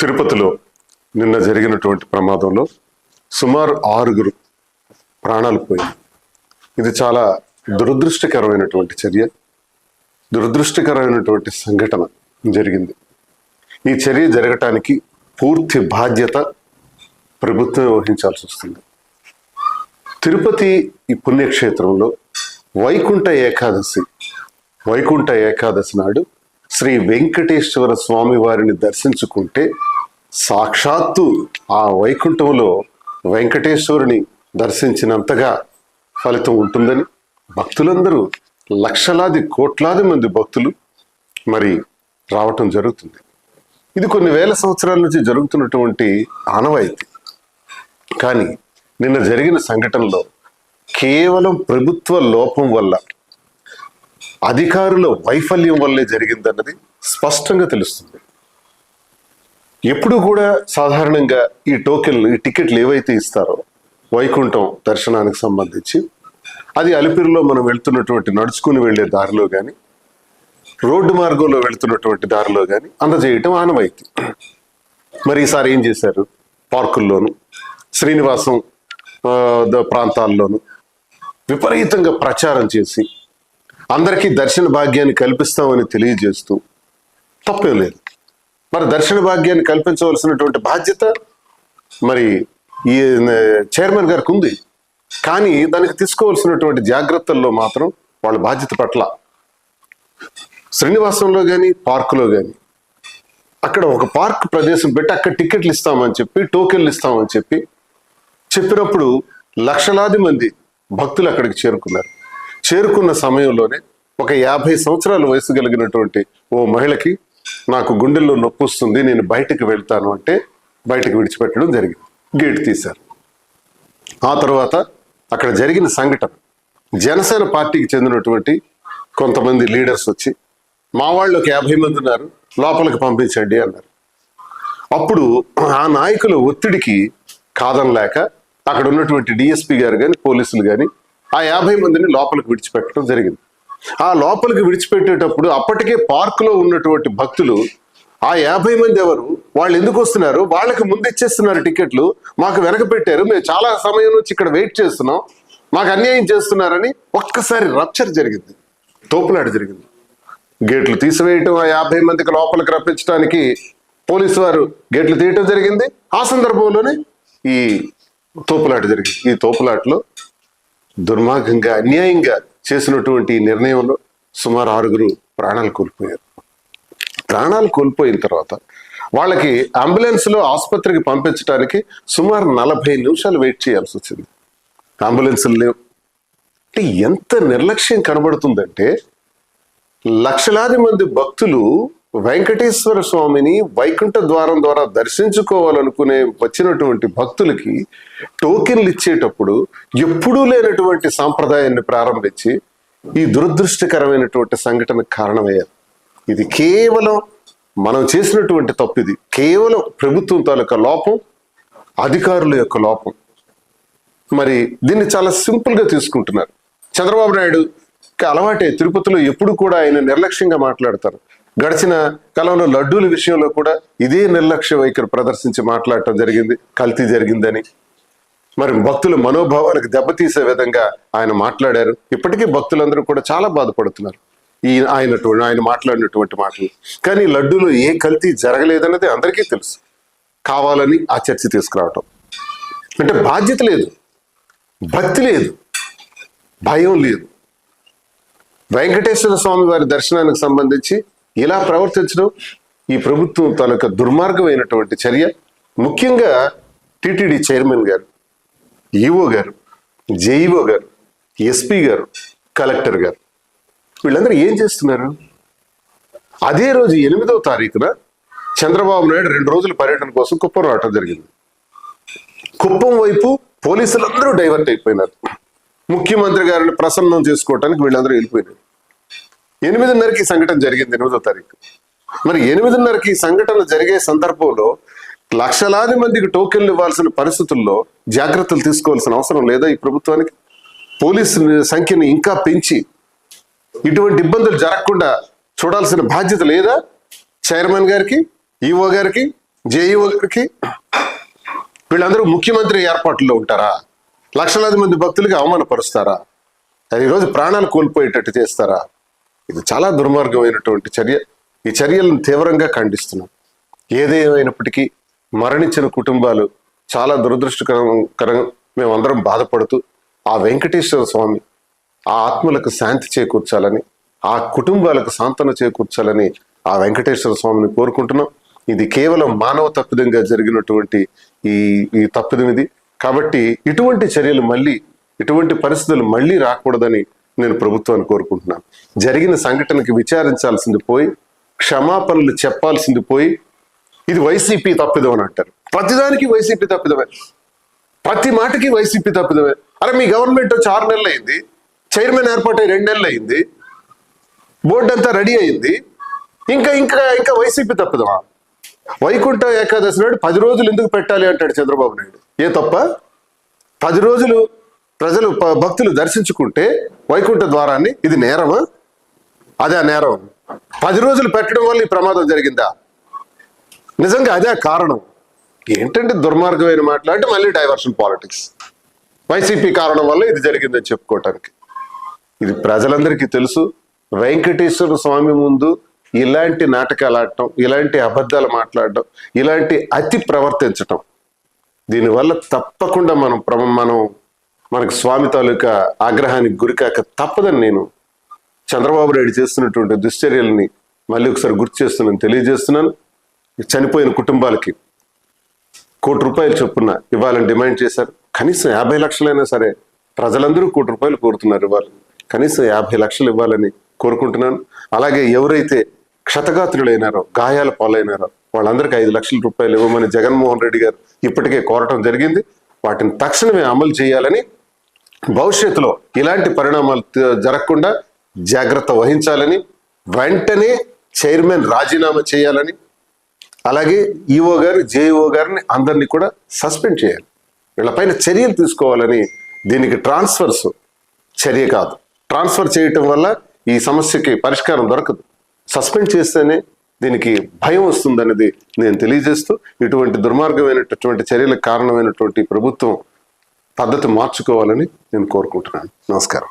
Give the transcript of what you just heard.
తిరుపతిలో నిన్న జరిగినటువంటి ప్రమాదంలో సుమారు ఆరుగురు ప్రాణాలు పోయింది ఇది చాలా దురదృష్టకరమైనటువంటి చర్య దురదృష్టకరమైనటువంటి సంఘటన జరిగింది. ఈ చర్య జరగటానికి పూర్తి బాధ్యత ప్రభుత్వం వహించాల్సి వస్తుంది. తిరుపతి ఈ పుణ్యక్షేత్రంలో వైకుంఠ ఏకాదశి వైకుంఠ ఏకాదశి నాడు శ్రీ వెంకటేశ్వర స్వామి వారిని దర్శించుకుంటే సాక్షాత్తు ఆ వైకుంఠంలో వెంకటేశ్వరుని దర్శించినంతగా ఫలితం ఉంటుందని భక్తులందరూ లక్షలాది కోట్లాది మంది భక్తులు మరి రావటం జరుగుతుంది. ఇది కొన్ని వేల సంవత్సరాల నుంచి జరుగుతున్నటువంటి ఆనవాయితీ. కానీ నిన్న జరిగిన సంఘటనలో కేవలం ప్రభుత్వ లోపం వల్ల అధికారుల వైఫల్యం వల్లే జరిగిందన్నది స్పష్టంగా తెలుస్తుంది. ఎప్పుడు కూడా సాధారణంగా ఈ టోకెన్లు ఈ టికెట్లు ఏవైతే ఇస్తారో వైకుంఠం దర్శనానికి సంబంధించి అది అలిపిరిలో మనం వెళ్తున్నటువంటి నడుచుకుని వెళ్ళే దారిలో కానీ రోడ్డు మార్గంలో వెళ్తున్నటువంటి దారిలో కానీ అందజేయటం ఆనవాయితీ. మరి ఈసారి ఏం చేశారు? పార్కుల్లోను శ్రీనివాసం ప్రాంతాల్లోను విపరీతంగా ప్రచారం చేసి అందరికీ దర్శన భాగ్యాన్ని కల్పిస్తామని తెలియజేస్తూ తప్పేం లేదు. మరి దర్శన భాగ్యాన్ని కల్పించవలసినటువంటి బాధ్యత మరి ఈ చైర్మన్ గారికి ఉంది కానీ దానికి తీసుకోవాల్సినటువంటి జాగ్రత్తల్లో మాత్రం వాళ్ళ బాధ్యత పట్ల శ్రీనివాసంలో కానీ పార్కులో కానీ అక్కడ ఒక పార్క్ ప్రదేశం పెట్టి అక్కడ టికెట్లు ఇస్తామని చెప్పి టోకెన్లు ఇస్తామని చెప్పి చెప్పినప్పుడు లక్షలాది మంది భక్తులు అక్కడికి చేరుకున్నారు. చేరుకున్న సమయంలోనే ఒక యాభై సంవత్సరాల వయసు కలిగినటువంటి ఓ మహిళకి నాకు గుండెల్లో నొప్పి వస్తుంది నేను బయటకు వెళ్తాను అంటే బయటకు విడిచిపెట్టడం జరిగింది. గేట్ తీశారు. ఆ తర్వాత అక్కడ జరిగిన సంఘటన జనసేన పార్టీకి చెందినటువంటి కొంతమంది లీడర్స్ వచ్చి మా వాళ్ళు ఒక యాభై మంది ఉన్నారు లోపలికి పంపించండి అన్నారు. అప్పుడు ఆ నాయకుల ఒత్తిడికి కాదనలేక అక్కడ ఉన్నటువంటి డిఎస్పి గారు కానీ పోలీసులు కానీ ఆ యాభై మందిని లోపలికి విడిచిపెట్టడం జరిగింది. ఆ లోపలికి విడిచిపెట్టేటప్పుడు అప్పటికే పార్కులో ఉన్నటువంటి భక్తులు ఆ యాభై మంది ఎవరు? వాళ్ళు ఎందుకు వస్తున్నారు? వాళ్ళకి ముందు ఇచ్చేస్తున్నారు టికెట్లు. మాకు వెనక పెట్టారు. మేము చాలా సమయం నుంచి ఇక్కడ వెయిట్ చేస్తున్నాం. మాకు అన్యాయం చేస్తున్నారని ఒక్కసారి రప్చర్ జరిగింది. తోపులాట జరిగింది. గేట్లు తీసివేయటం ఆ యాభై మందికి లోపలికి రప్పించడానికి పోలీసు వారు గేట్లు తీయటం జరిగింది. ఆ సందర్భంలోనే ఈ తోపులాట జరిగింది. ఈ తోపులాటలో దుర్మార్గంగా అన్యాయంగా చేసినటువంటి నిర్ణయంలో సుమారు ఆరుగురు ప్రాణాలు కోల్పోయారు. ప్రాణాలు కోల్పోయిన తర్వాత వాళ్ళకి అంబులెన్స్లో ఆసుపత్రికి పంపించడానికి సుమారు నలభై నిమిషాలు వెయిట్ చేయాల్సి వచ్చింది. అంబులెన్సులు లేవు. అంటే ఎంత నిర్లక్ష్యం కనబడుతుందంటే లక్షలాది మంది భక్తులు వెంకటేశ్వర స్వామిని వైకుంఠ ద్వారం ద్వారా దర్శించుకోవాలనుకునే వచ్చినటువంటి భక్తులకి టోకెన్లు ఇచ్చేటప్పుడు ఎప్పుడూ లేనటువంటి సాంప్రదాయాన్ని ప్రారంభించి ఈ దురదృష్టకరమైనటువంటి సంఘటన కారణమయ్యారు. ఇది కేవలం మనం చేసినటువంటి తప్పు ఇది కేవలం ప్రభుత్వం తాలూకా లోపం అధికారుల యొక్క లోపం. మరి దీన్ని చాలా సింపుల్గా తీసుకుంటున్నారు. చంద్రబాబు నాయుడు అలవాటే తిరుపతిలో ఎప్పుడు కూడా ఆయన నిర్లక్ష్యంగా మాట్లాడతారు. గడిచిన కాలంలో లడ్డూల విషయంలో కూడా ఇదే నిర్లక్ష్య వైఖరి ప్రదర్శించి మాట్లాడటం జరిగింది కల్తీ జరిగిందని. మరి భక్తుల మనోభావాలకు దెబ్బతీసే విధంగా ఆయన మాట్లాడారు. ఇప్పటికీ భక్తులందరూ కూడా చాలా బాధపడుతున్నారు ఈ ఆయన ఆయన మాట్లాడినటువంటి మాటలు. కానీ లడ్డూలో ఏ కల్తీ జరగలేదన్నది అందరికీ తెలుసు. కావాలని ఆ చర్చ తీసుకురావటం. అంటే బాధ్యత లేదు భక్తి లేదు భయం లేదు. వెంకటేశ్వర స్వామి వారి దర్శనానికి సంబంధించి ఇలా ప్రవర్తించడం? ఈ ప్రభుత్వం తాలూకా దుర్మార్గమైనటువంటి చర్య. ముఖ్యంగా టిటిడి చైర్మన్ గారు ఈఓ గారు జేఈఓ గారు ఎస్పీ గారు కలెక్టర్ గారు వీళ్ళందరూ ఏం చేస్తున్నారు? అదే రోజు ఎనిమిదవ తారీఖున చంద్రబాబు నాయుడు రెండు రోజుల పర్యటన కోసం కుప్పం రావటం జరిగింది. కుప్పం వైపు పోలీసులందరూ డైవర్ట్ అయిపోయినారు. ముఖ్యమంత్రి గారిని ప్రసన్నం చేసుకోవటానికి వీళ్ళందరూ వెళ్ళిపోయినారు. ఎనిమిదిన్నరకి సంఘటన జరిగింది ఎనిమిదో తారీఖు. మరి ఎనిమిదిన్నరకి సంఘటన జరిగే సందర్భంలో లక్షలాది మందికి టోకెన్లు ఇవ్వాల్సిన పరిస్థితుల్లో జాగ్రత్తలు తీసుకోవాల్సిన అవసరం లేదా ఈ ప్రభుత్వానికి? పోలీసు సంఖ్యను ఇంకా పెంచి ఇటువంటి ఇబ్బందులు జరగకుండా చూడాల్సిన బాధ్యత లేదా? చైర్మన్ గారికి ఈఓ గారికి జేఈఓ గారికి వీళ్ళందరూ ముఖ్యమంత్రి ఏర్పాట్లో ఉంటారా? లక్షలాది మంది భక్తులకి అవమానపరుస్తారా? అది ఈరోజు ప్రాణాలు కోల్పోయేటట్టు చేస్తారా? ఇది చాలా దుర్మార్గమైనటువంటి చర్య. ఈ చర్యలను తీవ్రంగా ఖండిస్తున్నాం. ఏదేమైనప్పటికీ మరణించిన కుటుంబాలు చాలా దురదృష్టకరం మేమందరం బాధపడుతూ ఆ వెంకటేశ్వర స్వామి ఆ ఆత్మలకు శాంతి చేకూర్చాలని ఆ కుటుంబాలకు సాంతన చేకూర్చాలని ఆ వెంకటేశ్వర స్వామిని కోరుకుంటున్నాం. ఇది కేవలం మానవ తప్పిదంగా జరిగినటువంటి ఈ ఈ తప్పిదం ఇది. కాబట్టి ఇటువంటి చర్యలు మళ్ళీ ఇటువంటి పరిస్థితులు మళ్ళీ రాకూడదని నేను ప్రభుత్వాన్ని కోరుకుంటున్నాను. జరిగిన సంఘటనకి విచారించాల్సింది పోయి క్షమాపణలు చెప్పాల్సింది పోయి ఇది వైసీపీ తప్పిదం అని అంటారు. ప్రతిదానికి వైసీపీ తప్పిదమే. ప్రతి మాటకి వైసీపీ తప్పిదమే. అరే మీ గవర్నమెంట్ వచ్చి ఆరు నెలలు అయింది. చైర్మన్ ఏర్పాటై రెండు నెలలు అయింది. బోర్డు అంతా రెడీ అయింది. ఇంకా ఇంకా ఇంకా వైసీపీ తప్పిదమా? వైకుంఠ ఏకాదశి నాడు పది రోజులు ఎందుకు పెట్టాలి అంటాడు చంద్రబాబు నాయుడు? ఏ తప్ప? పది రోజులు ప్రజలు ప- భక్తులు దర్శించుకుంటే వైకుంఠ ద్వారాన్ని. ఇది నేరమా అదే నేరం. పది రోజులు పెట్టడం వల్ల ఈ ప్రమాదం జరిగిందా? నిజంగా అదే కారణం. ఏంటంటే దుర్మార్గమైన మాట్లాడితే మళ్ళీ డైవర్షన్ పాలిటిక్స్ వైసీపీ కారణం వల్ల ఇది జరిగిందని చెప్పుకోవటానికి. ఇది ప్రజలందరికీ తెలుసు. వెంకటేశ్వర స్వామి ముందు ఇలాంటి నాటకాలు ఆడటం ఇలాంటి అబద్ధాలు మాట్లాడటం ఇలాంటి అతి ప్రవర్తించటం. దీనివల్ల తప్పకుండా మనం మనం మనకు స్వామి తాలూకా ఆగ్రహానికి గురికాక తప్పదని నేను చంద్రబాబు నాయుడు చేస్తున్నటువంటి దుశ్చర్యల్ని మళ్ళీ ఒకసారి గుర్తు చేస్తున్నాను తెలియజేస్తున్నాను. చనిపోయిన కుటుంబాలకి కోటి రూపాయలు చొప్పున ఇవ్వాలని డిమాండ్ చేశారు. కనీసం యాభై లక్షలైనా సరే ప్రజలందరూ కోటి రూపాయలు కోరుతున్నారు ఇవ్వాలి కనీసం యాభై లక్షలు ఇవ్వాలని కోరుకుంటున్నాను. అలాగే ఎవరైతే క్షతగాత్రులైనారో గాయాల పాలైనారో వాళ్ళందరికీ ఐదు లక్షల రూపాయలు ఇవ్వమని జగన్మోహన్ రెడ్డి గారు ఇప్పటికే కోరటం జరిగింది. వాటిని తక్షణమే అమలు చేయాలని భవిష్యత్తులో ఇలాంటి పరిణామాలు జరగకుండా జాగ్రత్త వహించాలని వెంటనే చైర్మన్ రాజీనామా చేయాలని అలాగే ఈఓ గారు జేఈఓ గారిని అందరినీ కూడా సస్పెండ్ చేయాలి. వీళ్ళపైన చర్యలు తీసుకోవాలని దీనికి ట్రాన్స్ఫర్స్ చర్య కాదు. ట్రాన్స్ఫర్ చేయటం వల్ల ఈ సమస్యకి పరిష్కారం దొరకదు. సస్పెండ్ చేస్తేనే దీనికి భయం వస్తుందనేది నేను తెలియజేస్తూ ఇటువంటి దుర్మార్గమైనటువంటి చర్యలకు కారణమైనటువంటి ప్రభుత్వం పద్ధతి మార్చుకోవాలని నేను కోరుకుంటున్నాను. నమస్కారం.